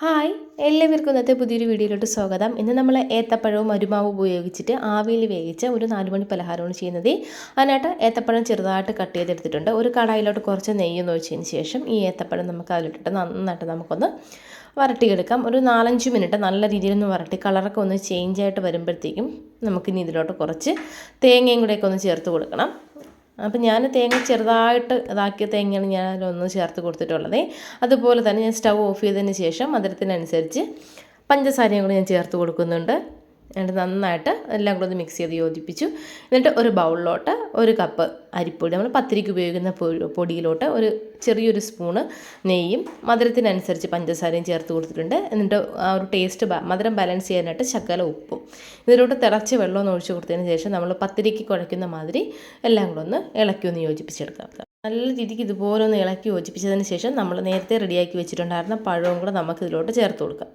Hi എല്ലാവർക്കും ഇന്നത്തെ പുതിയൊരു വീഡിയോയിലോട്ട് സ്വാഗതം. ഇന്ന് നമ്മൾ ഏത്തപ്പഴവും അരുമാവും ഉപയോഗിച്ചിട്ട് ആവിയിൽ വേവിച്ച ഒരു നാലുമണി പലഹാരമാണ് ചെയ്യുന്നത്. അതിനായിട്ട് ഏത്തപ്പഴം ചെറുതായിട്ട് കട്ട് ചെയ്തെടുത്തിട്ടുണ്ട്. ഒരു കടായിലോട്ട് കുറച്ച് നെയ്യ് ഒഴിച്ചതിന് ശേഷം ഈ ഏത്തപ്പഴം നമുക്ക് അതിലിട്ടിട്ട് നന്നായിട്ട് നമുക്കൊന്ന് വരട്ടിയെടുക്കാം. ഒരു നാലഞ്ച് മിനിറ്റ് നല്ല രീതിയിലൊന്ന് വരട്ടി കളറൊക്കെ ഒന്ന് ചേഞ്ച് ആയിട്ട് വരുമ്പോഴത്തേക്കും നമുക്കിനി ഇതിലോട്ട് കുറച്ച് തേങ്ങയും കൂടെയൊക്കെ ഒന്ന് ചേർത്ത് കൊടുക്കണം. അപ്പം ഞാൻ തേങ്ങ ചെറുതായിട്ട് ഇതാക്കിയ തേങ്ങയാണ് ഞാൻ ഒന്ന് ചേർത്ത് കൊടുത്തിട്ടുള്ളത്. അതുപോലെ തന്നെ ഞാൻ സ്റ്റൗ ഓഫ് ചെയ്തതിന് ശേഷം മധുരത്തിനനുസരിച്ച് പഞ്ചസാരയും കൂടി ഞാൻ ചേർത്ത് കൊടുക്കുന്നുണ്ട്. എന്നിട്ട് നന്നായിട്ട് എല്ലാം കൂടെ ഒന്ന് മിക്സ് ചെയ്ത് യോജിപ്പിച്ചു. എന്നിട്ട് ഒരു ബൗളിലോട്ട് ഒരു കപ്പ് അരിപ്പൊടി. നമ്മൾ പത്തിരിക്ക് ഉപയോഗിക്കുന്ന പൊടിയിലോട്ട് ഒരു ചെറിയൊരു സ്പൂണ് നെയ്യും മധുരത്തിനനുസരിച്ച് പഞ്ചസാരയും ചേർത്ത് കൊടുത്തിട്ടുണ്ട്. എന്നിട്ട് ആ ഒരു ടേസ്റ്റ് മധുരം ബാലൻസ് ചെയ്യാനായിട്ട് ശകല ഉപ്പും. ഇതിലോട്ട് തിളച്ച് വെള്ളം ഒഴിച്ച് കൊടുത്തതിന് ശേഷം നമ്മൾ പത്തിരിക്ക് കുഴയ്ക്കുന്ന മാതിരി എല്ലാം കൂടെ ഒന്ന് ഇളക്കി ഒന്ന് യോജിപ്പിച്ചെടുക്കാം. നല്ല രീതിക്ക് ഇതുപോലെ ഒന്ന് ഇളക്കി യോജിപ്പിച്ചതിന് ശേഷം നമ്മൾ നേരത്തെ റെഡിയാക്കി വെച്ചിട്ടുണ്ടായിരുന്ന പഴവും കൂടെ നമുക്ക് ഇതിലോട്ട് ചേർത്ത് കൊടുക്കാം.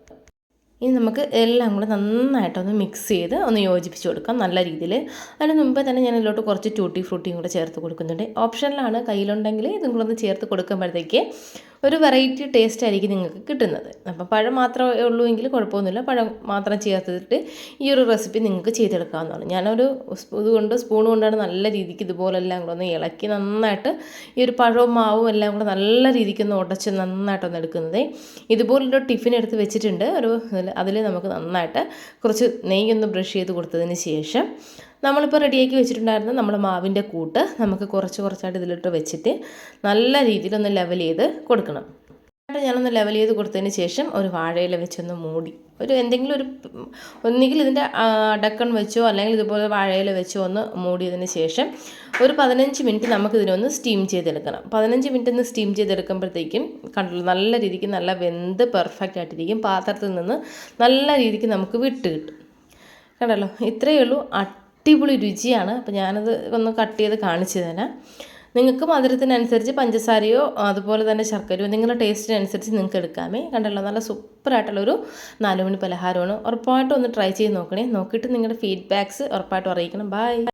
ഇനി നമുക്ക് എല്ലാം കൂടെ നന്നായിട്ടൊന്ന് മിക്സ് ചെയ്ത് ഒന്ന് യോജിപ്പിച്ച് കൊടുക്കാം നല്ല രീതിയിൽ. അതിന് മുമ്പേ തന്നെ ഞാൻ ഇതിലോട്ട് കുറച്ച് ടൂട്ടി ഫ്രൂട്ടിയും കൂടെ ചേർത്ത് കൊടുക്കുന്നുണ്ട്. ഓപ്ഷനിലാണ് കയ്യിലുണ്ടെങ്കിൽ ഇതും കൂടെ ഒന്ന് ചേർത്ത് കൊടുക്കുമ്പോഴത്തേക്ക് ഒരു വെറൈറ്റി ടേസ്റ്റ് ആയിരിക്കും നിങ്ങൾക്ക് കിട്ടുന്നത്. അപ്പോൾ പഴം മാത്രമേ ഉള്ളൂ എങ്കിൽ കുഴപ്പമൊന്നുമില്ല. പഴം മാത്രം ചേർത്തിട്ട് ഈ ഒരു റെസിപ്പി നിങ്ങൾക്ക് ചെയ്തെടുക്കാവുന്നതാണ്. ഞാനൊരു ഇതുകൊണ്ട് സ്പൂൺ കൊണ്ടാണ് നല്ല രീതിക്ക് ഇതുപോലെല്ലാം കൂടെ ഒന്ന് ഇളക്കി നന്നായിട്ട് ഈ ഒരു പഴവും മാവും എല്ലാം കൂടെ നല്ല രീതിക്ക് ഒന്ന് ഉടച്ച് നന്നായിട്ടൊന്ന് എടുക്കുന്നത്. ഇതുപോലൊരു ടിഫിൻ എടുത്ത് വെച്ചിട്ടുണ്ട്. ഒരു അതിൽ നമുക്ക് നന്നായിട്ട് കുറച്ച് നെയ്യൊന്ന് ബ്രഷ് ചെയ്ത് കൊടുത്തതിന് ശേഷം നമ്മളിപ്പോൾ റെഡിയാക്കി വെച്ചിട്ടുണ്ടായിരുന്ന നമ്മൾ മാവിന്റെ കൂട്ട് നമുക്ക് കുറച്ച് കുറച്ചായിട്ട് ഇതിലിട്ട് വെച്ചിട്ട് നല്ല രീതിയിലൊന്ന് ലെവൽ ചെയ്ത് കൊടുക്കണം. ഞാനൊന്ന് ലെവൽ ചെയ്ത് കൊടുത്തതിന് ശേഷം ഒരു വാഴയില വെച്ചൊന്ന് മൂടി. ഒരു എന്തെങ്കിലും ഒരു ഒന്നുകിൽ ഇതിന്റെ അടക്കൺ വെച്ചോ അല്ലെങ്കിൽ ഇതുപോലെ വാഴയില വെച്ചോ ഒന്ന് മൂടിയതിന് ശേഷം ഒരു പതിനഞ്ച് മിനിറ്റ് നമുക്ക് ഇതിനൊന്ന് സ്റ്റീം ചെയ്തെടുക്കണം. പതിനഞ്ച് മിനിറ്റ് ഒന്ന് സ്റ്റീം ചെയ്തെടുക്കുമ്പോഴത്തേക്കും കണ്ടല്ലോ നല്ല രീതിക്ക് നല്ല വെന്ത് പെർഫെക്റ്റ് ആയിട്ടിരിക്കും. പാത്രത്തിൽ നിന്ന് നല്ല രീതിക്ക് നമുക്ക് വിട്ട് കിട്ടും. കണ്ടല്ലോ? ഇത്രയേ ഉള്ളൂ. അടിപൊളി രുചിയാണ്. അപ്പോൾ ഞാനത് ഒന്ന് കട്ട് ചെയ്ത് കാണിച്ചു തരാം. നിങ്ങൾക്ക് മധുരത്തിനനുസരിച്ച് പഞ്ചസാരയോ അതുപോലെ തന്നെ ശർക്കരയോ നിങ്ങളുടെ ടേസ്റ്റിനനുസരിച്ച് നിങ്ങൾക്ക് എടുക്കാമേ. കണ്ടല്ലോ നല്ല സൂപ്പറായിട്ടുള്ളൊരു നാലുമണി പലഹാരമാണ്. ഉറപ്പായിട്ടും ഒന്ന് ട്രൈ ചെയ്ത് നോക്കണേ. നോക്കിയിട്ട് നിങ്ങളുടെ ഫീഡ്ബാക്ക്സ് ഉറപ്പായിട്ടും അറിയിക്കണം. ബൈ.